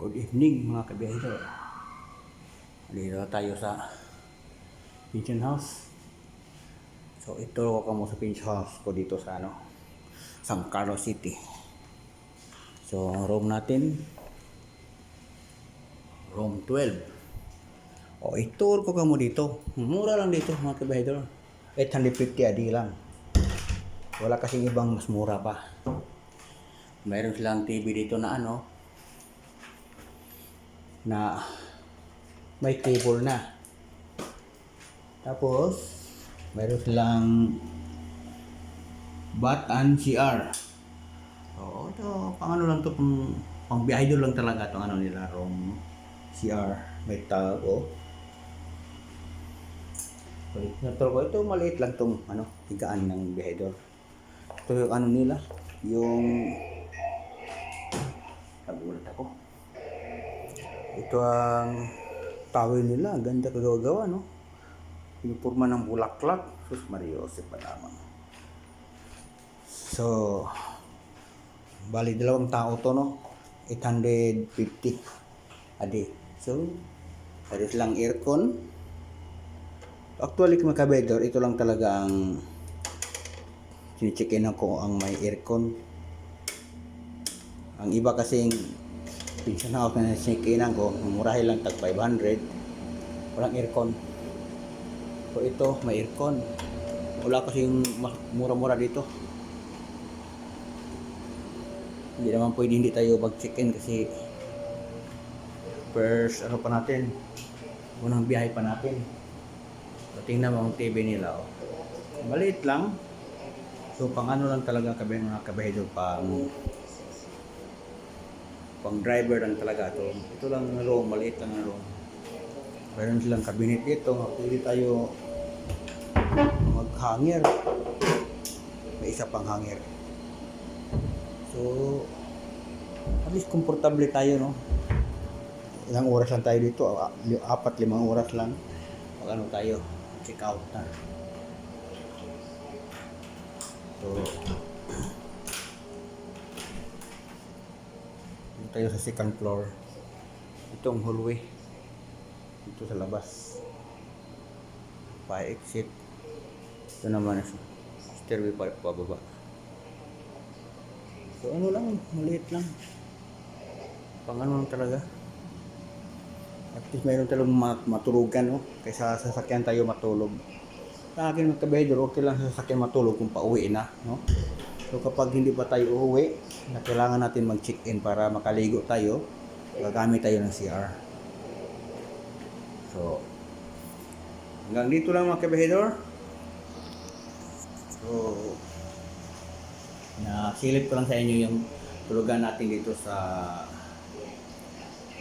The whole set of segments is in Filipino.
Good evening mga kabiyahero. Dito tayo sa pension house. So ito ko mo sa pension house ko dito sa ano, San Carlos City. So room natin room 12. O itour ko kamo dito. Mura lang dito mga kabiyahero. 850 adi lang. Wala kasing ibang mas mura pa. Mayroon silang TV dito na ano, na may table na. Tapos, mayroon silang bat and CR. Oo, ito, pang ano lang to, pang, pang doon lang talaga itong ano nila, room CR. May tao. Balik na to ko. Ito, maliit lang itong ano, higaan ng biyahedor. Ito yung ano nila, yung Ito ang tawil nila. Ganda kagawa-gawa, no? Pinupurma ng bulaklak. Sus Mariosep pa naman. So, bali dalawang tao to, no? 850 a day. So, ada silang aircon. Actually, kung makabedor, ito lang talaga ang sinicheck-in ko ang may aircon. Ang iba kasing Pinsan house na sinikinan ko, murahin lang tag 500. Walang aircon. So ito, may aircon. Wala kasing mura-mura dito. Hindi naman pwede hindi tayo mag-check-in kasi first ano pa natin, unang biyahe pa natin. So tingnan mo ang TV nila. Oh. Maliit lang. So pang ano lang talaga kabe mga kabahidor pang pang driver lang talaga to. Ito lang na room, maliit lang na room. Meron silang cabinet dito, pwede tayo mag-hanger. May isa pang hanger. So, at least komportable tayo, no? Ilang oras lang tayo dito, apat, limang oras lang. Pag ano tayo, check out na. So, tayo sa second floor. Itong hallway. Dito sa labas. Pa exit. Ito naman sa stairway pa pababa. So ano lang, maliit lang. Pang ano lang talaga. At least mayroon tayong mat- matulugan, no? Kaysa sa sasakyan tayo matulog. Sa akin mga kabahedor, okay lang sa sasakyan matulog kung pauwi na, no? So kapag hindi pa tayo uuwi, na kailangan natin mag-check-in para makaligo tayo, gagamit tayo ng CR. So, hanggang dito lang mga kabahedor. So, nasilip ko lang sa inyo yung tulugan natin dito sa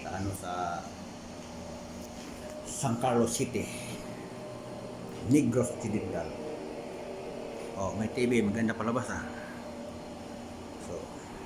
sa ano sa San Carlos City. Negros Occidental. Oh, may TV, maganda palabas ah.